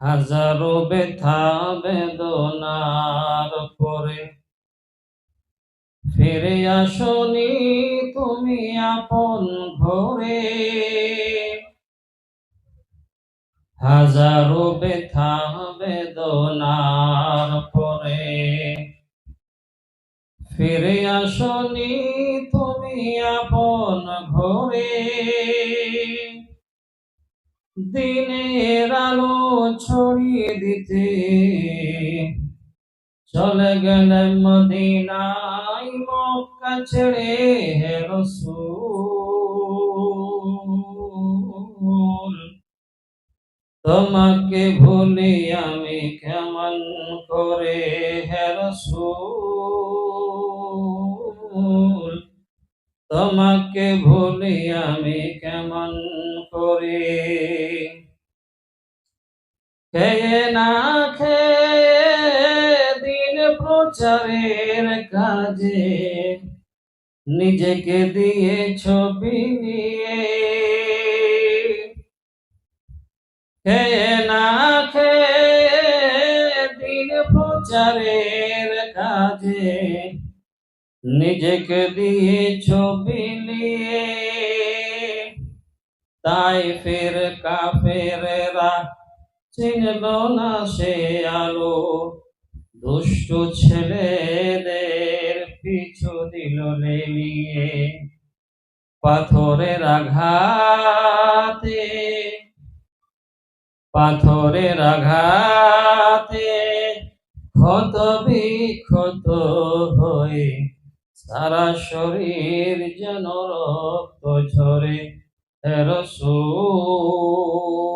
হাজারো ব্যথা, বেদনার পরে। ফিরে আসনি তুমি আপন ঘরে। হাজারো ব্যথা, বেদনার পরে। ফিরে আসনি তুমি আপন ঘরে। দিনের আলো ছড়িয়ে দিতে। চলে গেলেন মদিনায় মক্কা ছেড়ে হে রসূল। তোমাকে ভুলি আমি কেমন করে হে রসূল? তোমাকে ভুলি আমি কেমন করে খেয়ে না খেয়ে দিন প্রচারের কাজে, নিজেকে দিয়ে ছবি নিয়ে খেয়ে না খেয়ে দিন প্রচারের কাজে, নিজেকে দিয়ে ছবি নিয়ে তাই ফের কাফেরেরা চিনল না সে আলো। দুষ্ট ছেলেদের পিছু দিল লেলিয়ে পাথরের আঘাতে পাথরের আঘাতে ক্ষত বিক্ষত হয়ে সারা শরীর যেন রক্ত ঝরে। রসূল